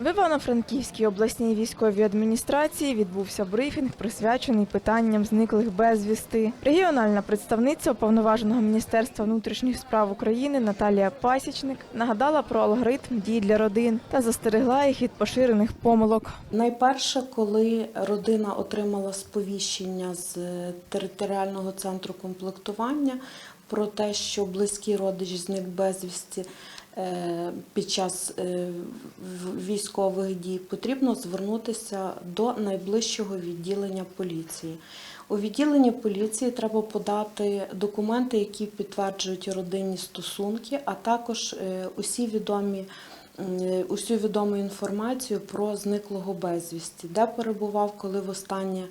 В Івано-Франківській обласній військовій адміністрації відбувся брифінг, присвячений питанням зниклих безвісти. Регіональна представниця уповноваженого міністерства внутрішніх справ України Наталія Пасічник нагадала про алгоритм дій для родин та застерегла їх від поширених помилок. Найперше, коли родина отримала сповіщення з територіального центру комплектування про те, що близький родич зник безвісті під час е, військових дій, потрібно звернутися до найближчого відділення поліції. У відділенні поліції треба подати документи, які підтверджують родинні стосунки, а також е, усі відомі е, усю відому інформацію про зниклого безвісті, де перебував, коли востаннє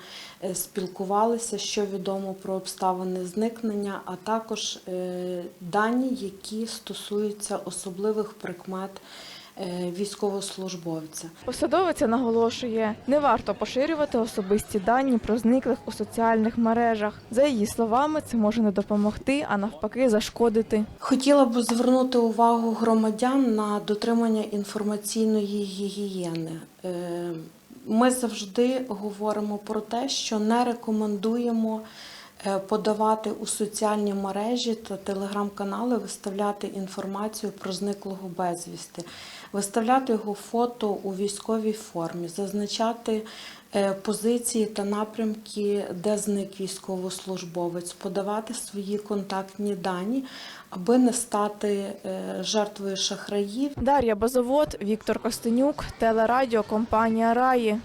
е, спілкувалися, що відомо про обставини зникнення, а також е, дані, які стосуються особливих прикмет е, військовослужбовця. Посадовиця наголошує, не варто поширювати особисті дані про зниклих у соціальних мережах. За її словами, це може не допомогти, а навпаки, зашкодити. Хотіла б звернути увагу громадян на дотримання інформаційної гігієни. Е, Ми завжди говоримо про те, що не рекомендуємо е, подавати у соціальні мережі та телеграм-канали, виставляти інформацію про зниклого безвісти, виставляти його фото у військовій формі, зазначати е, позиції та напрямки, де зник військовослужбовець, подавати свої контактні дані, аби не стати е, жертвою шахраїв Дар'я Базовод, Віктор Костенюк, телерадіокомпанія Раї.